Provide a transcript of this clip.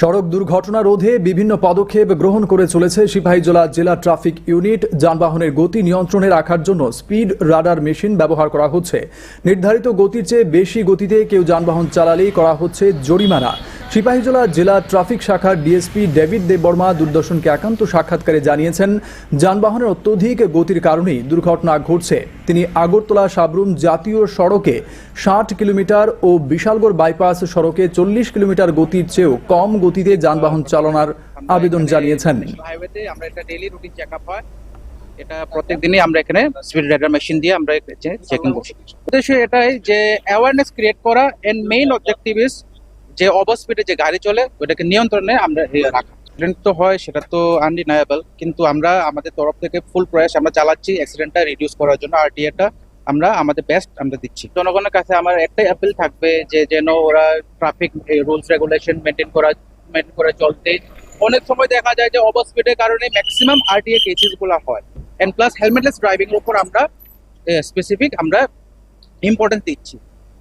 সড়ক দুর্ঘটনা রোধে বিভিন্ন পদক্ষেপ গ্রহণ করে চলেছে সিপাহীজলা জেলা ট্রাফিক ইউনিট। যানবাহনের গতি নিয়ন্ত্রণে রাখার জন্য স্পিড রাডার মেশিন ব্যবহার করা হচ্ছে। নির্ধারিত গতির চেয়ে বেশি গতিতে কেউ যানবাহন চালালেই করা হচ্ছে জরিমানা। সিপাহীজলা জেলা ট্রাফিক শাখার ডিএসপি ডেভিড দেববর্মা দূরদর্শনকে একান্ত সাক্ষাৎকারে জানিয়েছেন, যানবাহনের অত্যধিক গতির কারণেই দুর্ঘটনা ঘটছে। তিনি আগরতলা সাবরুম জাতীয় সড়কে ষাট কিলোমিটার ও বিশালগড় বাইপাস সড়কে চল্লিশ কিলোমিটার গতির চেয়েও কম গতিতে যানবাহন চালানোর আবেদন জানিয়েছেন। হয়। এটা প্রত্যেক দিনই আমরা এখানে স্পিড রাইডার মেশিন দিয়ে আমরা চেকিং করি উদ্দেশ্য এটাই যে অ্যাওয়ারনেস ক্রিয়েট করা এন্ড মেইন অবজেক্টিভ ইজ যে ওভার স্পিডে যে গাড়ি চলে ওটাকে নিয়ন্ত্রণে আমরা রাখা। অ্যাক্সিডেন্ট তো হয়, সেটা তো আনডিনায়েবল কিন্তু আমরা আমাদের তরফ থেকে ফুল প্রয়াস আমরা চালাচ্ছি অ্যাক্সিডেন্টটা রিডিউস করার জন্য আর আরটিএটা আমরা আমাদের বেস্ট আমরা দিচ্ছি। জনগণের কাছে আমার একটাই অ্যাপিল থাকবে যে যেন ওরা ট্রাফিক রুলস রেগুলেশন মেনটেন করা মেনটেন করে চলতে। অনেক সময় দেখা যায় যে ওভার স্পিডের কারণে ম্যাক্সিমাম আরটিএ কেসেসগুলো হয়। এন্ড প্লাস হেলমেটলেস ড্রাইভিং এর উপর আমরা স্পেসিফিক আমরা ইম্পর্টেন্স দিচ্ছি।